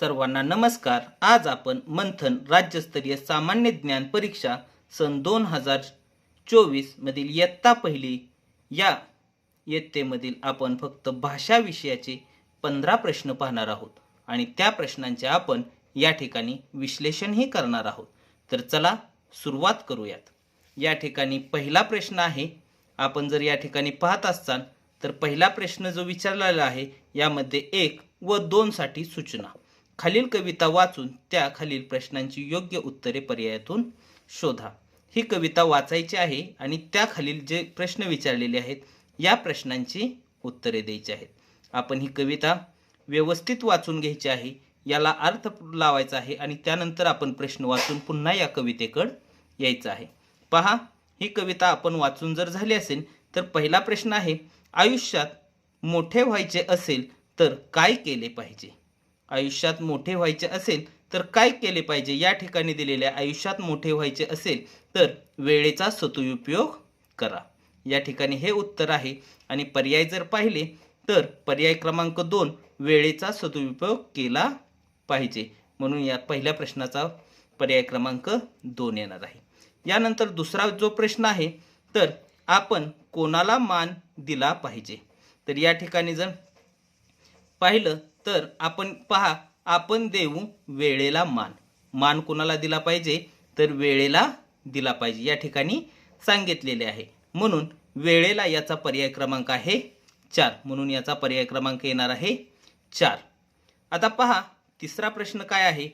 सर्वांना नमस्कार. आज आपण मंथन राज्यस्तरीय सामान्य ज्ञान परीक्षा सन दोन हजार चोवीस मधील इयत्ता पहिली या इयत्तेमधील आपण फक्त भाषा विषयाचे पंधरा प्रश्न पाहणार आहोत. आणि त्या प्रश्नांचे आपण या ठिकाणी विश्लेषणही करणार आहोत. तर चला सुरुवात करूयात. या ठिकाणी पहिला प्रश्न आहे. आपण जर या ठिकाणी पाहत असाल तर पहिला प्रश्न जो विचारलेला आहे यामध्ये एक व दोनसाठी सूचना. खालील कविता वाचून त्या खालील प्रश्नांची योग्य उत्तरे पर्यायातून शोधा. ही कविता वाचायची आहे आणि त्या खालील जे प्रश्न विचारलेले आहेत या प्रश्नांची उत्तरे द्यायची आहेत. आपण ही कविता व्यवस्थित वाचून घ्यायची आहे याला अर्थ लावायचा आहे आणि त्यानंतर आपण प्रश्न वाचून पुन्हा या कवितेकड यायचं आहे. पहा ही कविता आपण वाचून जर झाली असेल तर पहिला प्रश्न आहे आयुष्यात मोठे व्हायचे असेल तर काय केले पाहिजे? आयुष्यात मोठे व्हायचे असेल तर काय केले पाहिजे? या ठिकाणी दिलेल्या आयुष्यात मोठे व्हायचे असेल तर वेळेचा सदुपयोग करा. या ठिकाणी हे उत्तर आहे. आणि पर्याय जर पाहिले तर पर्याय क्रमांक दोन वेळेचा सदुपयोग केला पाहिजे. म्हणून या पहिल्या प्रश्नाचा पर्याय क्रमांक दोन येणार आहे. यानंतर दुसरा जो प्रश्न आहे तर आपण कोणाला मान दिला पाहिजे? तर या ठिकाणी जर पाहिलं तर आपण पहा आपण देऊ वेळेला मान. मान कोणाला दिला पाहिजे? तर वेळेला दिला पाहिजे. या ठिकाणी सांगितलेले आहे. म्हणून वेळेला याचा पर्याय क्रमांक आहे चार. म्हणून याचा पर्याय क्रमांक येणार आहे चार. आता पहा तिसरा प्रश्न काय आहे?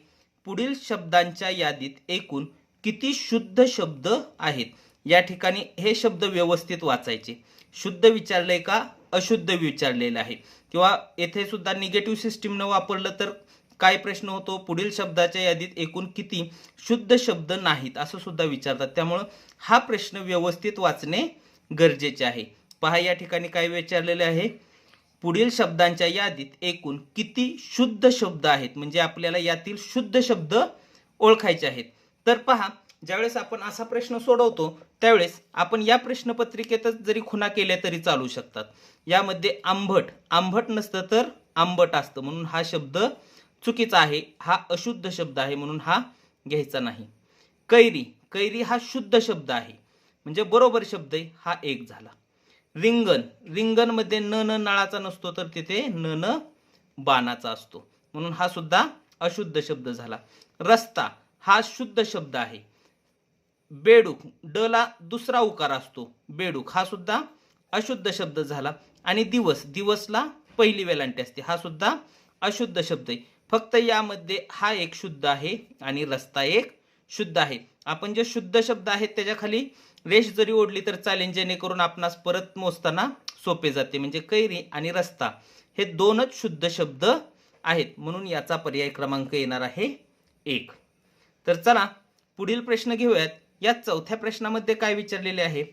पुढील शब्दांच्या यादीत एकूण किती शुद्ध शब्द आहेत? या ठिकाणी हे शब्द व्यवस्थित वाचायचे. शुद्ध विचारले का? अशुद्ध विचारलेलं आहे. किंवा येथे सुद्धा निगेटिव्ह सिस्टीमनं वापरलं तर काय प्रश्न होतो? पुढील शब्दाच्या यादीत एकूण किती शुद्ध शब्द नाहीत असं सुद्धा विचारतात. त्यामुळं हा प्रश्न व्यवस्थित वाचणे गरजेचे आहे. पहा या ठिकाणी काय विचारलेले आहे. पुढील शब्दांच्या यादीत एकूण किती शुद्ध शब्द आहेत? म्हणजे आपल्याला यातील शुद्ध शब्द ओळखायचे आहेत. तर पहा ज्यावेळेस आपण असा प्रश्न सोडवतो त्यावेळेस आपण या प्रश्नपत्रिकेतच जरी खुणा केल्या तरी चालू शकतात. यामध्ये आंबट आंबट नसतं तर आंबट असतं म्हणून हा शब्द चुकीचा आहे हा अशुद्ध शब्द आहे म्हणून हा घ्यायचा नाही. कैरी कैरी हा शुद्ध शब्द आहे. म्हणजे बरोबर शब्द आहे हा एक झाला. रिंगण रिंगणमध्ये न न नळाचा नसतो तर तिथे न न बाणाचा असतो. म्हणून हा सुद्धा अशुद्ध शब्द झाला. रस्ता हा शुद्ध शब्द आहे. बेडूक ड ला दुसरा उकार असतो. बेडूक हा सुद्धा अशुद्ध शब्द झाला. आणि दिवस दिवसला पहिली वेलांटी असते. हा सुद्धा अशुद्ध शब्द आहे. फक्त यामध्ये हा एक शुद्ध आहे आणि रस्ता एक शुद्ध आहे. आपण जे शुद्ध शब्द आहेत त्याच्याखाली रेष जरी ओढली तर चालेल जेणेकरून आपणास परत मोजताना सोपे जाते. म्हणजे कैरी आणि रस्ता हे दोनच शुद्ध शब्द आहेत. म्हणून याचा पर्याय क्रमांक येणार आहे एक. तर चला पुढील प्रश्न घेऊयात. या चौथ्या प्रश्नामध्ये काय विचारलेले आहे?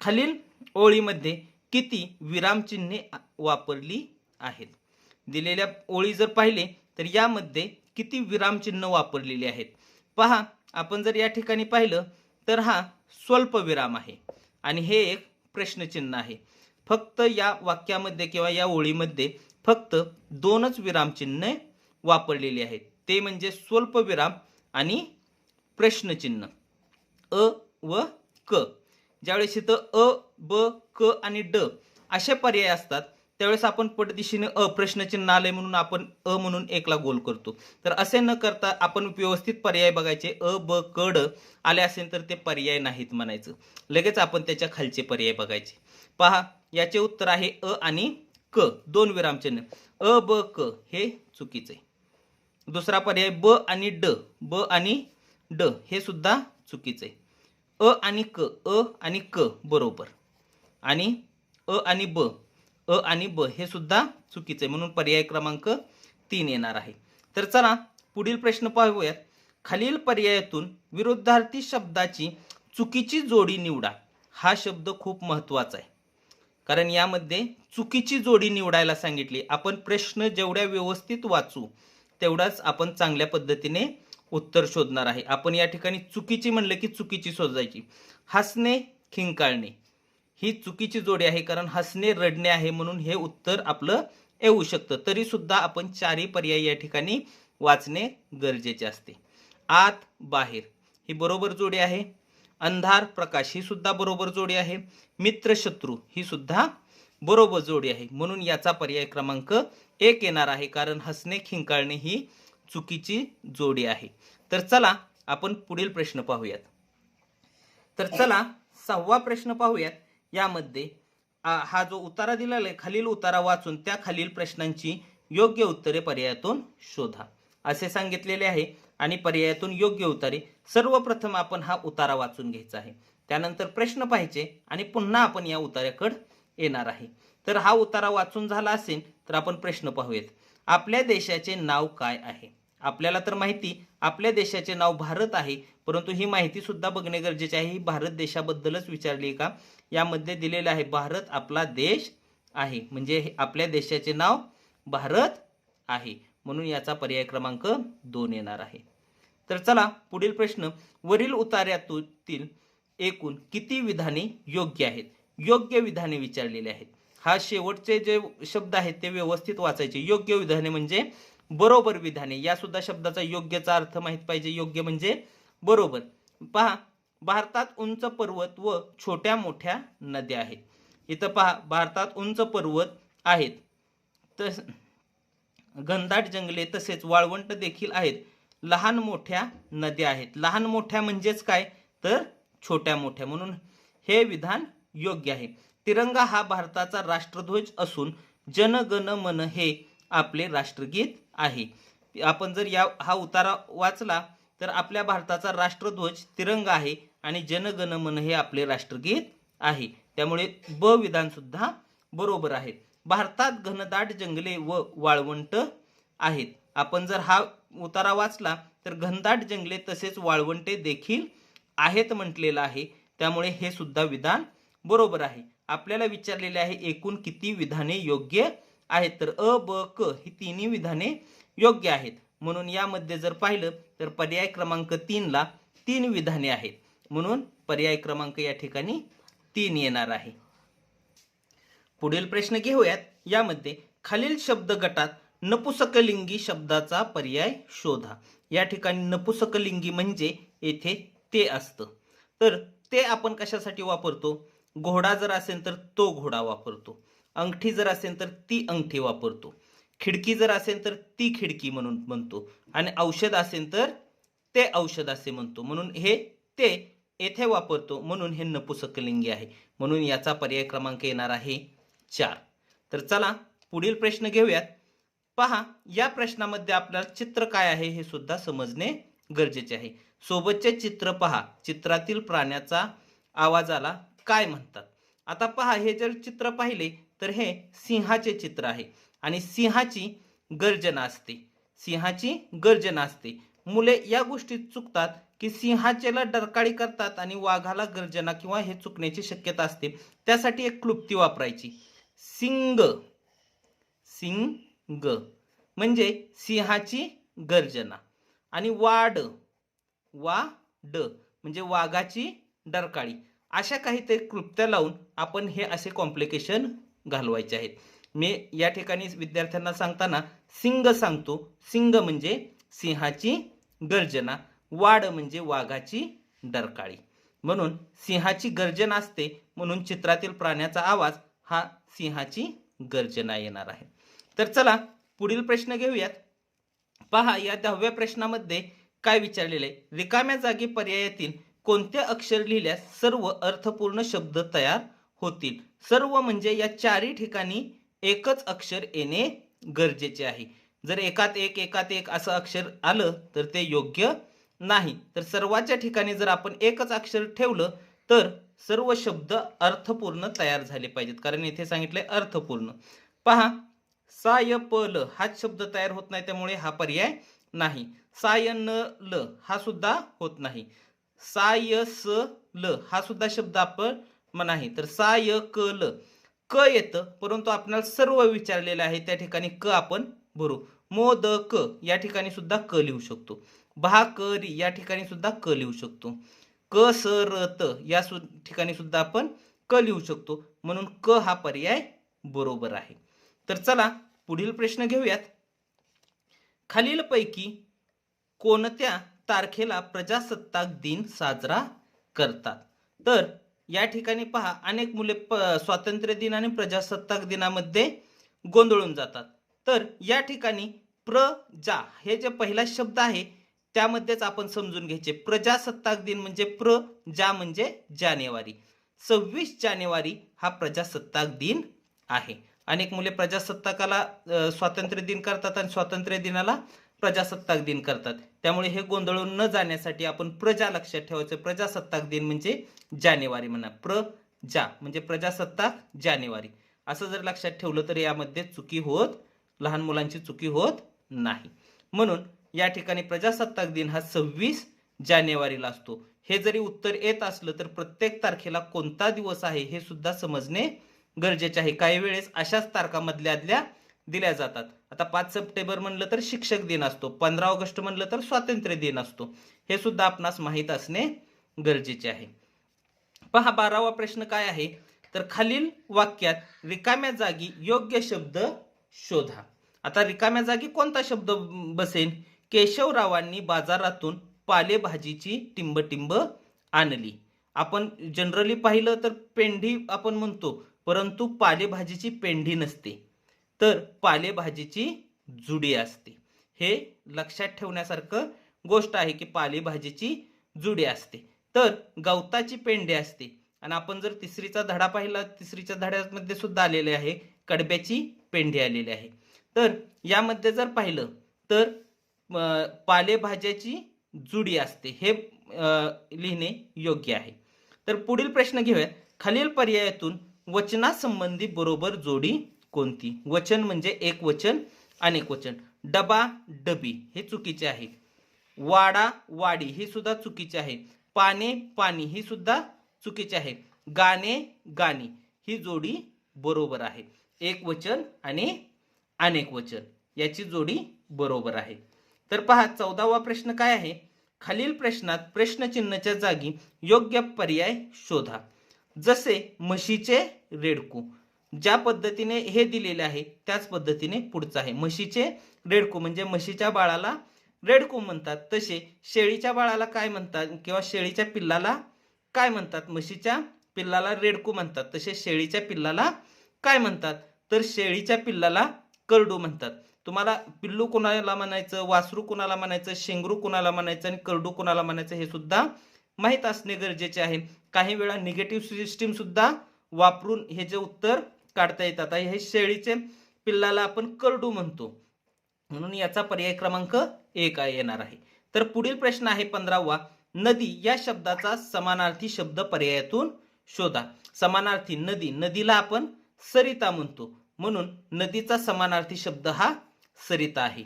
खालील ओळीमध्ये किती विरामचिन्हे वापरली आहेत? दिलेल्या ओळी जर पाहिले तर यामध्ये किती विरामचिन्ह वापरलेली आहेत? पहा आपण जर या ठिकाणी पाहिलं तर हा स्वल्प विराम आहे. आणि हे एक प्रश्नचिन्ह आहे. फक्त या वाक्यामध्ये किंवा या ओळीमध्ये फक्त दोनच विरामचिन्ह वापरलेली आहेत. ते म्हणजे स्वल्प विराम आणि प्रश्नचिन्ह. अ व क. ज्यावेळेस इथं अ ब क आणि ड असे पर्याय असतात त्यावेळेस आपण पटदिशीने अ प्रश्नचिन्ह आले म्हणून आपण अ म्हणून एकला गोल करतो. तर असे न करता आपण व्यवस्थित पर्याय बघायचे अ ब क ड आले असेल तर ते पर्याय नाहीत म्हणायचं. लगेच आपण त्याच्या खालचे पर्याय बघायचे. पहा याचे उत्तर आहे अ आणि क दोन विरामचिन्ह अ ब क हे चुकीचे दुसरा पर्याय ब आणि ड ब आणि ड हे सुद्धा चुकीचे आहे. अ आणि क अ आणि क बरोबर. आणि अ आणि ब अ आणि ब हे सुद्धा चुकीचं आहे. म्हणून पर्याय क्रमांक तीन येणार आहे. तर चला पुढील प्रश्न पाहूयात. खालील पर्यायातून विरुद्धार्थी शब्दाची चुकीची जोडी निवडा. हा शब्द खूप महत्त्वाचा आहे. कारण यामध्ये चुकीची जोडी निवडायला सांगितली. आपण प्रश्न जेवढ्या व्यवस्थित वाचू तेवढाच आपण चांगल्या पद्धतीने उत्तर शोधणार आहे. आपण या ठिकाणी चुकीची म्हणलं की चुकीची शोधायची. हसणे खिंकाळणे. ही चुकीची जोडी आहे कारण हसणे रडणे आहे म्हणून हे उत्तर आपलं येऊ शकतं. तरी सुद्धा आपण चारही पर्याय या ठिकाणी वाचणे गरजेचे असते. आत बाहेर. ही बरोबर जोडी आहे. अंधार प्रकाश. ही सुद्धा बरोबर जोडी आहे. मित्र शत्रू. ही सुद्धा बरोबर जोडी आहे. म्हणून याचा पर्याय क्रमांक एक येणार आहे. कारण हसणे खिंकाळणे ही चुकीची जोडी आहे. तर चला आपण पुढील प्रश्न पाहूयात. तर चला सहावा प्रश्न पाहूयात. यामध्ये हा जो उतारा दिलेला आहे खालील उतारा वाचून त्या खालील प्रश्नांची योग्य उत्तरे पर्यायातून शोधा. असे सांगितलेले आहे आणि पर्यायातून योग्य उत्तरे सर्वप्रथम आपण हा उतारा वाचून घ्यायचा आहे. त्यानंतर प्रश्न पाहिजे आणि पुन्हा आपण या उतार्याकडे येणार आहे. तर हा उतारा वाचून झाला असेल तर आपण प्रश्न पाहूयात. आपल्या देशाचे नाव काय आहे? आपल्याला तर माहिती आपल्या देशाचे नाव भारत आहे परंतु ही माहिती सुद्धा बघणे गरजेचे आहे. ही भारत देशाबद्दलच विचारली का? यामध्ये दिलेलं आहे भारत आपला देश आहे. म्हणजे हे आपल्या देशाचे नाव भारत आहे. म्हणून याचा पर्याय क्रमांक दोन येणार आहे. तर चला पुढील प्रश्न. वरील उतार्यातील एकूण किती विधाने योग्य आहेत? योग्य विधाने विचारलेले आहेत. हा शेवटचे जे शब्द आहेत ते व्यवस्थित वाचायचे. योग्य विधाने म्हणजे बरोबर विधाने. या सुद्धा शब्दाचा योग्यचा अर्थ माहीत पाहिजे. योग्य म्हणजे बरोबर. पहा भारतात उंच पर्वत व छोट्या मोठ्या नद्या आहेत. इथं पहा भारतात उंच पर्वत आहेत. तस घनदाट जंगले तसेच वाळवंट देखील आहेत. लहान मोठ्या नद्या आहेत. लहान मोठ्या म्हणजेच काय? तर छोट्या मोठ्या. म्हणून हे विधान योग्य आहे. तिरंगा हा भारताचा राष्ट्रध्वज असून जन गण मन हे आपले राष्ट्रगीत आहे. आपण जर या हा उतारा वाचला तर आपल्या भारताचा राष्ट्रध्वज तिरंगा आहे आणि जनगण मन हे आपले राष्ट्रगीत आहे. त्यामुळे ब विधानसुद्धा बरोबर आहे. भारतात घनदाट जंगले व वाळवंट आहेत. आपण जर हा उतारा वाचला तर घनदाट जंगले तसेच वाळवंटे देखील आहेत म्हटलेलं आहे. त्यामुळे हे सुद्धा विधान बरोबर आहे. आपल्याला विचारलेले आहे एकूण किती विधाने योग्य आहेत. तर अ ब क ही तिन्ही विधाने योग्य आहेत. म्हणून यामध्ये जर पाहिलं तर पर्याय क्रमांक तीनला तीन विधाने आहेत. म्हणून पर्याय क्रमांक या ठिकाणी तीन येणार आहे. पुढील प्रश्न घेऊयात. यामध्ये खालील शब्द गटात नपुसकलिंगी शब्दाचा पर्याय शोधा. या ठिकाणी नपुसकलिंगी म्हणजे येथे ते असतं. तर ते आपण कशासाठी वापरतो? घोडा जर असेल तर तो घोडा वापरतो. अंगठी जर असेल तर ती अंगठी वापरतो. खिडकी जर असेल तर ती खिडकी म्हणून म्हणतो. आणि औषध असेल तर ते औषध असे म्हणतो. म्हणून हे ते येथे वापरतो. म्हणून हे नपुसकलिंगी आहे. म्हणून याचा पर्याय क्रमांक येणार आहे चार. तर चला पुढील प्रश्न घेऊयात. पहा या प्रश्नामध्ये आपल्याला चित्र काय आहे हे सुद्धा समजणे गरजेचे आहे. सोबतचे चित्र पहा. चित्रातील प्राण्याचा आवाजाला काय म्हणतात? आता पहा हे जर चित्र पाहिले तर हे सिंहाचे चित्र आहे. आणि सिंहाची गर्जना असते. सिंहाची गर्जना असते. मुले या गोष्टीत चुकतात की सिंहाचेला डरकाळी करतात आणि वाघाला गर्जना किंवा हे चुकण्याची शक्यता असते. त्यासाठी एक क्लुप्ती वापरायची. सिंग. सिंग म्हणजे सिंहाची गर्जना. आणि वाड. वा ड म्हणजे वाघाची डरकाळी. अशा काहीतरी क्लुप्त्या लावून आपण हे असे कॉम्प्लिकेशन घालवायचे आहेत. मी या ठिकाणी विद्यार्थ्यांना सांगताना सिंग सांगतो. सिंग म्हणजे सिंहाची गर्जना वाड म्हणजे वाघाची डरकाळी. म्हणून सिंहाची गर्जना असते म्हणून चित्रातील प्राण्याचा आवाज हा सिंहाची गर्जना येणार आहे. तर चला पुढील प्रश्न घेऊयात. पहा या दहाव्या प्रश्नामध्ये काय विचारलेले आहे रिकाम्या जागी पर्यायातील कोणते अक्षर लिहिल्यास सर्व अर्थपूर्ण शब्द तयार होतील. सर्व म्हणजे या चारही ठिकाणी एकच अक्षर येणे गरजेचे आहे. जर एकात एक एकात एक असं अक्षर आलं तर ते योग्य नाही. तर सर्वाच्या ठिकाणी जर आपण एकच अक्षर ठेवलं तर सर्व शब्द अर्थपूर्ण तयार झाले पाहिजेत. कारण इथे सांगितले अर्थपूर्ण. पहा साय प ल हाच शब्द तयार होत नाही त्यामुळे हा पर्याय नाही. साय न ल हा सुद्धा होत नाही. साय स ल हा सुद्धा शब्द आपण म नाही. तर साय क ल. क येतं परंतु आपल्याला सर्व विचारलेलं आहे त्या ठिकाणी क आपण भरू. मोदक क. या ठिकाणी सुद्धा क लिहू शकतो. भा क या ठिकाणी सुद्धा क लिहू शकतो. क स र त. या सु ठिकाणी सुद्धा आपण क लिहू शकतो. म्हणून क हा पर्याय बरोबर आहे. तर चला पुढील प्रश्न घेऊयात. खालीलपैकी कोणत्या तारखेला प्रजासत्ताक दिन साजरा करतात? तर या ठिकाणी पहा अनेक मुले प स्वातंत्र्य दिन आणि प्रजासत्ताक दिनामध्ये गोंधळून जातात. तर या ठिकाणी प्रजा हे जे पहिला शब्द आहे त्यामध्येच आपण समजून घ्यायचे. प्रजासत्ताक दिन म्हणजे प्र जा म्हणजे जानेवारी. सव्वीस जानेवारी हा प्रजासत्ताक दिन आहे. अनेक मुले प्रजासत्ताकाला स्वातंत्र्य दिन करतात आणि स्वातंत्र्य दिनाला प्रजासत्ताक दिन करतात. त्यामुळे हे गोंधळून न जाण्यासाठी आपण प्रजा लक्षात ठेवायचं. प्रजासत्ताक दिन म्हणजे जानेवारी म्हणा. प्रजा म्हणजे प्रजासत्ताक जानेवारी. असं जर लक्षात ठेवलं तर यामध्ये चुकी होत लहान मुलांची चुकी होत नाही. म्हणून या ठिकाणी प्रजासत्ताक दिन हा सव्वीस जानेवारीला असतो. हे जरी उत्तर येत असलं तर प्रत्येक तारखेला कोणता दिवस आहे हे सुद्धा समजणे गरजेचे आहे. काही वेळेस अशाच तारखा दिल्या जातात. आता पाच सप्टेंबर म्हणलं तर शिक्षक दिन असतो. पंधरा ऑगस्ट म्हणलं तर स्वातंत्र्य दिन असतो. हे सुद्धा आपणास माहीत असणे गरजेचे आहे. पहा बारावा प्रश्न काय आहे? तर खालील वाक्यात रिकाम्या जागी योग्य शब्द शोधा. आता रिकाम्या जागी कोणता शब्द बसेल केशवरावांनी बाजारातून पालेभाजीची टिंबटिंब आणली. आपण जनरली पाहिलं तर पेंढी आपण म्हणतो परंतु पालेभाजीची पेंढी नसते. तर पालेभाजीची जुडी असते. हे लक्षात ठेवण्यासारखं गोष्ट आहे की पालेभाजीची जुडी असते. तर गवताची पेंडी असते. आणि आपण जर तिसरीचा धडा पाहिला तिसरीच्या धड्यामध्ये सुद्धा आलेले आहे कडब्याची पेंढी आलेली आहे. तर यामध्ये जर पाहिलं तर पालेभाज्याची जुडी असते. हे लिहिणे योग्य आहे. तर पुढील प्रश्न घेऊया. खालील पर्यायातून वचनासंबंधी बरोबर जोडी कोणती? वचन म्हणजे एक वचन अनेक वचन. डबा डबी हे चुकीचे आहे. वाडा वाडी ही सुद्धा चुकीचे आहे. पाने पाणी ही सुद्धा चुकीचे आहे. गाणे गाणी ही जोडी बरोबर आहे. एक वचन आणि अनेक वचन याची जोडी बरोबर आहे. तर पहा चौदावा प्रश्न काय आहे? खालील प्रश्नात प्रश्नचिन्हाच्या जागी योग्य पर्याय शोधा. जसे म्हशीचे रेडकू ज्या पद्धतीने हे दिलेले आहे त्याच पद्धतीने पुढचं आहे. म्हशीचे रेडकू म्हणजे म्हशीच्या बाळाला रेडकू म्हणतात. तसे शेळीच्या बाळाला काय म्हणतात किंवा शेळीच्या पिल्लाला काय म्हणतात? म्हशीच्या पिल्लाला रेडकू म्हणतात. तसे शेळीच्या पिल्लाला काय म्हणतात? तर शेळीच्या पिल्लाला करडू म्हणतात. तुम्हाला पिल्लू कोणाला म्हणायचं? वासरू कोणाला म्हणायचं? शेंगरू कोणाला म्हणायचं? आणि करडू कोणाला म्हणायचं? हे सुद्धा माहीत असणे गरजेचे आहे. काही वेळा निगेटिव्ह सिस्टीम सुद्धा वापरून हे जे उत्तर काढता येतात. हे शेळीचे पिल्लाला आपण करडू म्हणतो. म्हणून याचा पर्याय क्रमांक एक आहे येणार आहे. तर पुढील प्रश्न आहे पंधरावा. नदी या शब्दाचा समानार्थी शब्द पर्यायातून शोधा. समानार्थी नदी नदीला आपण सरिता म्हणतो. म्हणून नदीचा समानार्थी शब्द हा सरिता आहे.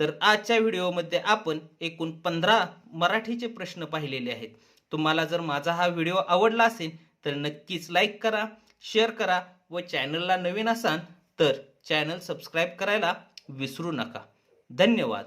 तर आजच्या व्हिडिओमध्ये आपण एकूण पंधरा मराठीचे प्रश्न पाहिलेले आहेत. तुम्हाला जर माझा हा व्हिडिओ आवडला असेल तर नक्कीच लाईक करा शेअर करा व चॅनलला नवीन असाल तर चॅनल सबस्क्राईब करायला विसरू नका. धन्यवाद.